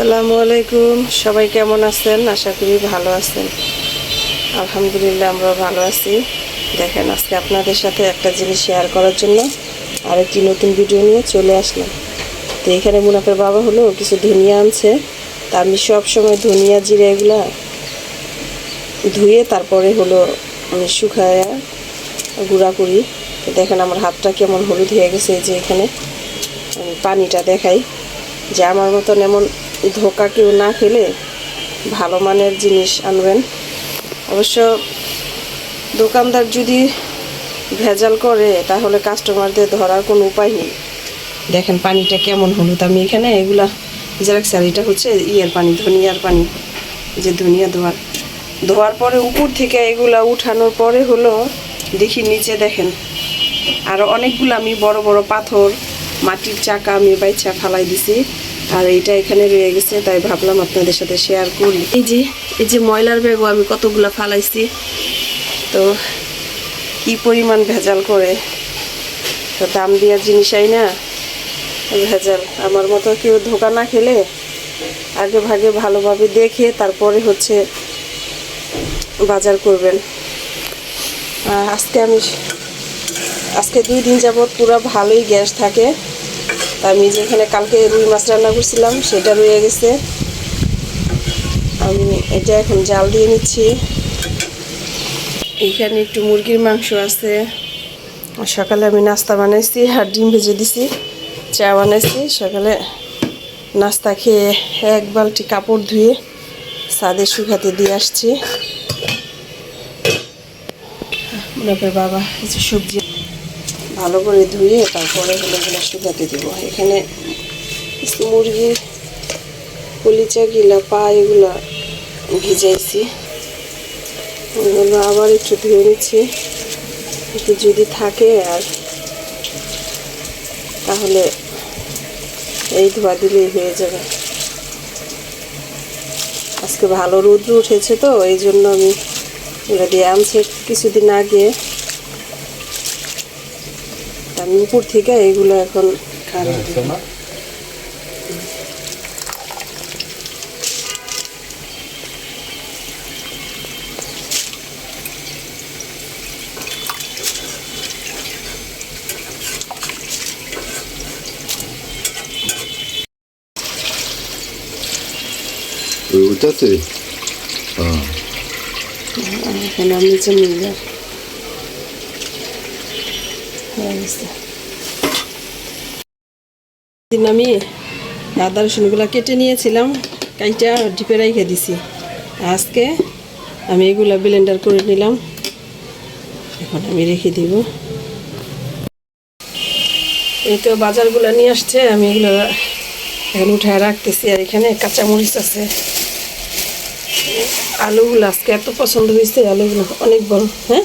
আসসালামু আলাইকুম। সবাই কেমন আছেন? আশা করি ভালো আছেন। আলহামদুলিল্লাহ আমরা ভালো আছি। দেখেন, আজকে আপনাদের সাথে একটা জিনিস শেয়ার করার জন্য আর একটি নতুন ভিডিও নিয়ে চলে আসলাম। তো এখানে মুনাফের বাবা হলো কিছু ধনিয়া আনছে। তা আমি সব সময় ধনিয়া, জিরা এগুলা ধুয়ে তারপরে হলো আমি শুকায় গুঁড়া করি। দেখেন, আমার হাতটা কেমন হলুদ হয়ে গেছে যে এখানে। পানিটা দেখাই যে আমার মতন এমন ধোকা কেউ না খেলে ভালো মানের জিনিস আনবেন। অবশ্য দোকানদার যদি ভেজাল করে, তাহলে কাস্টমারদের ধরার কোনো উপায় নেই। দেখেন পানিটা কেমন হলুদ। আমি এখানে এগুলা জেরাক্স আর এটা হচ্ছে ইয়ের পানি, ধনিয়ার পানি যে ধনিয়া ধোয়ার। ধোয়ার পরে উপর থেকে এগুলা উঠানোর পরে হলো, দেখি নিচে দেখেন, আর অনেকগুলো আমি বড় বড় পাথর, মাটির চাকা আমি বাইচা ফালাই দিছি। আর এইটা এখানে রয়ে গেছে তাই ভাবলাম আপনাদের সাথে শেয়ার করি। এই যে এই যে ময়লার ব্যাগও আমি কতগুলো ফালাইছি। তো কি পরিমাণ ভেজাল করে? তো দাম দেওয়ার জিনিসই না। ভেজাল আমার মতো কেউ ধোকা না খেলে আগে ভাগে ভালোভাবে দেখে তারপরে হচ্ছে বাজার করবেন। আজকে আমি আজকে দুই দিন যাবৎ পুরো ভালোই গ্যাস থাকে। তা আমি যেখানে কালকে রুই মাছ রান্না করছিলাম, সেটা রয়ে গেছে। আমি এটা এখন জাল দিয়ে নিচ্ছি। এইখানে একটু মুরগির মাংস আছে। সকালে আমি নাস্তা বানাইছি, আর ডিম ভেজে দিছি, চা বানাইছি। সকালে নাস্তা খেয়ে এক বালটি কাপড় ধুয়ে সাদে শুকাতে দিয়ে আসছি। বাবা কিছু সবজি ভালো করে ধুয়ে তারপরে হলো এগুলো শুকাতে দেবো। এখানে মুরগির কলিচা, গিলা, পা এগুলা ভিজাইছি। এগুলো আবার একটু ধুয়ে নিচ্ছি। একটু যদি থাকে আর তাহলে এই ধোয়া দিলেই হয়ে যাবে। আজকে ভালো রৌদ্র উঠেছে তো, এই জন্য আমি এগুলো দিয়ে আনছে। কিছুদিন আগে উপর থেকে এগুলো এখন খারাপ ওটাতে এখন আমি নিচে নিয়ে যাব দিন আমি আদা রসুনগুলো কেটে নিয়েছিলাম, কাইটা ডিপে রেখে দিছি। আজকে আমি এগুলা ব্লেন্ডার করে নিলাম। এখন আমি রেখে দিব। এই তো বাজারগুলো নিয়ে আসছে, আমি এগুলো এখন উঠায় রাখতেছি। আর এখানে কাঁচামরিচ আছে। আলুগুলো আজকে এত পছন্দ হয়েছে, আলুগুলো অনেক বড় হ্যাঁ?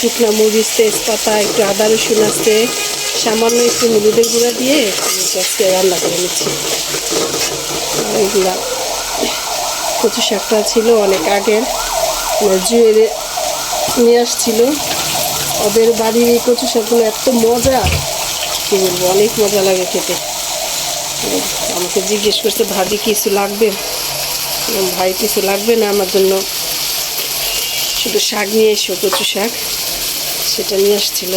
শুকনা মরিচ, তেজপাতা, একটু আদা, রসুন আছে। সামান্য একটু হলুদের গুঁড়া দিয়ে আজকে রান্না করে নিচ্ছি। কচু শাকটা ছিল অনেক আগের। জুয়েলে নিয়ে আসছিল। ওদের বাড়ির এই কচু শাকগুলো এত মজা, কী বলব, অনেক মজা লাগে খেতে। আমাকে জিজ্ঞেস করছে, ভাবি, কিছু লাগবে? ভাই, কিছু লাগবে না, আমার জন্য শুধু শাক নিয়ে এসো, কচু শাক। সেটা নিয়ে আসছিল।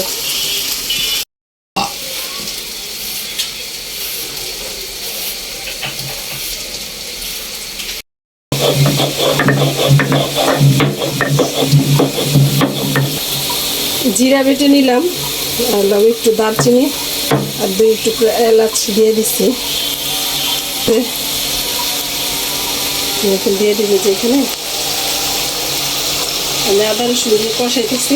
জিরা বেটে নিলাম লবঙ্গ একটু দারচিনি আর দুই টুকরো এলাচ দিয়ে দিচ্ছি দিয়ে দিবি এখানে। আমি আদা রসুন দিয়ে কষাইতেছি।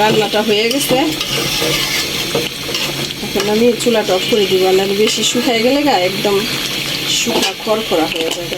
রান্নাটা হয়ে গেছে। এখন আমি চুলাটা অফ করে দিব, আর বেশি শুকায় গেলে গা একদম শুকা খড়খড়া হয়ে যাবে।